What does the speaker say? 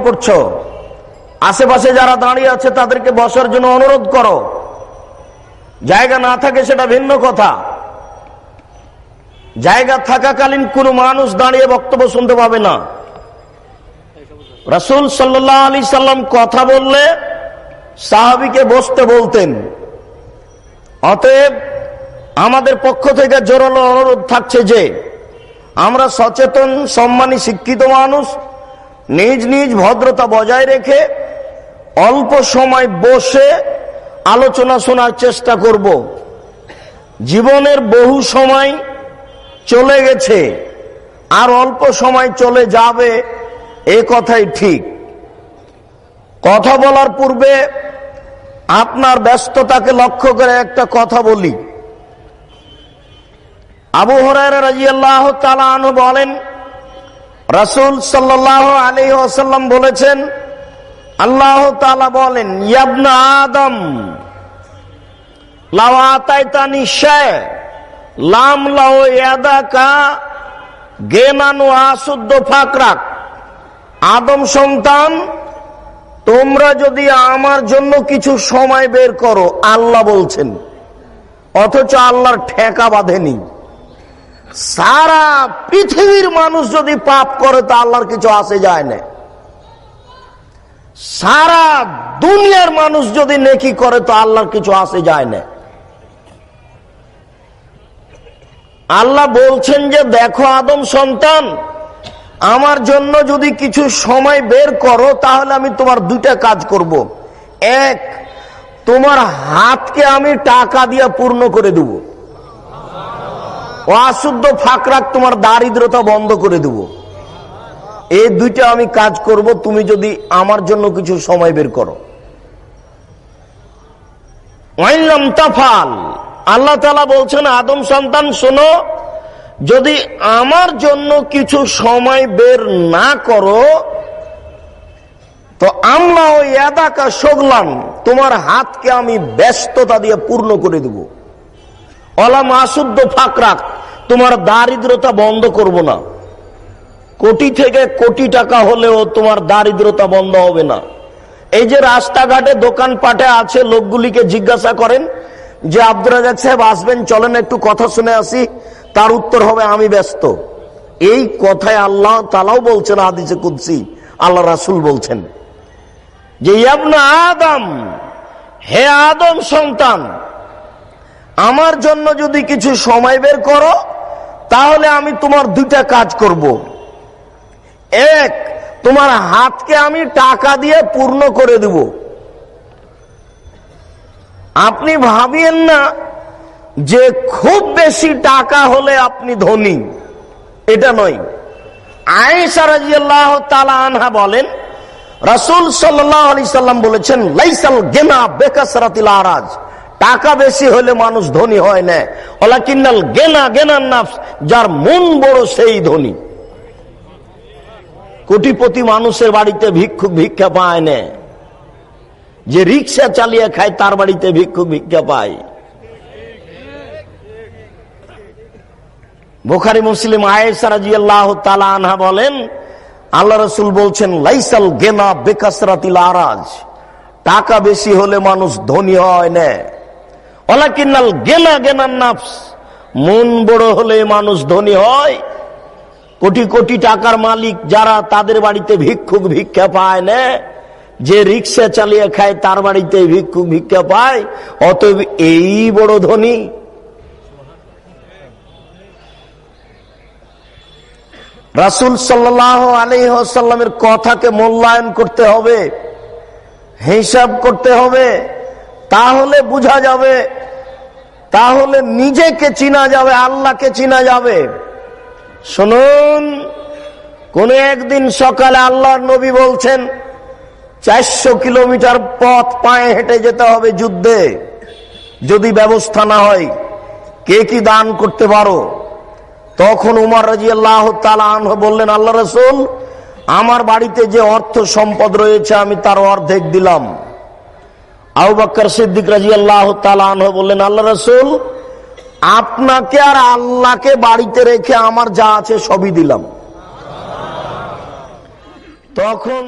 করছ। আশেপাশে যারা দাঁড়িয়ে আছে, তাদেরকে বসার জন্য অনুরোধ করো। জায়গা না থাকে সেটা ভিন্ন কথা। জায়গা থাকাকালীন কোনো মানুষ দাঁড়িয়ে বক্তব্য শুনতে পাবে না। রাসুল সাল্লাহ আলি সাল্লাম কথা বললে সাহাবিকে বসতে বলতেন। অতএব আমাদের পক্ষ থেকে জোরালো অনুরোধ থাকছে যে, আমরা সচেতন, সম্মানী, শিক্ষিত মানুষ নিজ নিজ ভদ্রতা বজায় রেখে অল্প সময় বসে আলোচনা শোনার চেষ্টা করব। জীবনের বহু সময় চলে গেছে, আর অল্প সময় চলে যাবে, এ কথাই ঠিক। কথা বলার পূর্বে আপনার ব্যস্ততাকে লক্ষ্য করে একটা কথা বলি। আবু হরাই রাজি আল্লাহ বলেন রাসুল সাল্লাহ আলী ওসাল্লাম বলেছেন, আল্লাহ তালা বলেন, ইয়াবনা আদম লাওয়াতাইতানি শেয় লাম লাও ইয়াদাকা গেনানু আসুদ্ধ ফাকরাক। আদম সন্তান, তোমরা যদি আমার জন্য কিছু সময় বের করো, আল্লাহ বলছেন, অথচ আল্লাহর ঠেকা বাঁধেনি। সারা পৃথিবীর মানুষ যদি পাপ করে তা আল্লাহর কিছু আসে যায় না। সারা দুনিয়ার মানুষ যদি নেকি করে তো আল্লাহর কিছু আসে যায় না। আল্লাহ বলছেন যে, দেখো আদম সন্তান, আমার জন্য যদি কিছু সময় বের করো, তাহলে আমি তোমার দুইটা কাজ করব। এক, তোমার হাতকে আমি টাকা দিয়ে পূর্ণ করে দেব। অশুদ্ধ ফাঁকরাক তোমার দারিদ্রতা বন্ধ করে দেব। এই দুইটা আমি কাজ করব, তুমি যদি আমার জন্য কিছু সময় বের করো। আল্লাহ তালা বলছেন, আদম সন্তান, শোনো, যদি আমার জন্য কিছু সময় বের না করো, তো আমরা ওই এদাকা সগলাম তোমার হাতকে আমি ব্যস্ততা দিয়ে পূর্ণ করে দেব। অলাম আসুদ্ধ ফাঁকরাক তোমার দারিদ্রতা বন্ধ করব না। কোটি থেকে কোটি টাকা হলেও তোমার দারিদ্রতা বন্ধ হবে না। এই যে রাস্তাঘাটে দোকানপাটে আছে, লোকগুলিকে জিজ্ঞাসা করেন যে আব্দুল রাজাক সাহেব, আসবেন, চলেন, একটু কথা শুনে আসি। তার উত্তর হবে, আমি ব্যস্ত। এই কথায় আল্লাহ তালাও বলছেন আদিসে কুদ্সি, আল্লাহ রাসুল বলছেন যে, ইয়াবনা আদম, হে আদম সন্তান, আমার জন্য যদি কিছু সময় বের করো তাহলে আমি তোমার দুইটা কাজ করব। এক, তোমার হাতকে আমি টাকা দিয়ে পূর্ণ করে দেব। আপনি ভাবিয়েন না যে খুব বেশি টাকা হলে আপনি ধনী। এটা নয়। আয়েশা রাজিয়াল্লাহ তালা আনহা বলেন, রাসুল সাল্লাম বলেছেন, লাইসাল গেনা বেকাসরাতিল আরাজ। টাকা বেশি হলে মানুষ ধনী হয় না। ওলা কিন্নাল গেনা, গেনার নাফস, যার মন বড় সেই ধনী। কোটিপতি মানুষের বাড়িতে ভিক্ষুক ভিক্ষা পায় না। যে রিক্সা চালিয়ে খায়, তার বাড়িতে ভিক্ষুক ভিক্ষা পায়। বোখারি মুসলিম আয়েসারাজি আল্লাহ আনহা বলেন, আল্লাহ রসুল বলছেন, লাইসাল গেনা বেকাসরাতিল আরাজ। টাকা বেশি হলে মানুষ ধনী হয় না। ওলা কিন্নাল গেনা গেনার নাফস। মন বড় হলে মানুষ ধনী হয়। কোটি কোটি টাকার মালিক যারা তাদের বাড়িতে ভিক্ষুক ভিক্ষা পায় না, যে রিক্সা চালিয়ে খায় তার বাড়িতে ভিক্ষুক ভিক্ষা পায়, অতএব এই বড় ধনী। রাসুল সাল্লাহ আলহ্লামের কথাকে মূল্যায়ন করতে হবে, হিসাব করতে হবে, তাহলে বোঝা যাবে তাহলে নিজেকে চিনা যাবে, আল্লাহকে চিনা যাবে। শুনুন, কোন একদিন সকালে আল্লাহর নবী বলছেন, চারশো কিলোমিটার পথ পায়ে হেঁটে যেতে হবে যুদ্ধে। যদি ব্যবস্থা না হয়, কে কি দান করতে পারো? তখন উমার রাজি আল্লাহ বললেন, আল্লাহ রসুল, আমার বাড়িতে যে অর্থ সম্পদ রয়েছে, আমি তার অর্ধেক দিলাম। সিদ্দিক আল্লাহ বললেন, আল্লাহ রসুল, আপনাকে আর আল্লাহকে বাড়িতে রেখে আমার যা আছে সবই দিলাম। তখন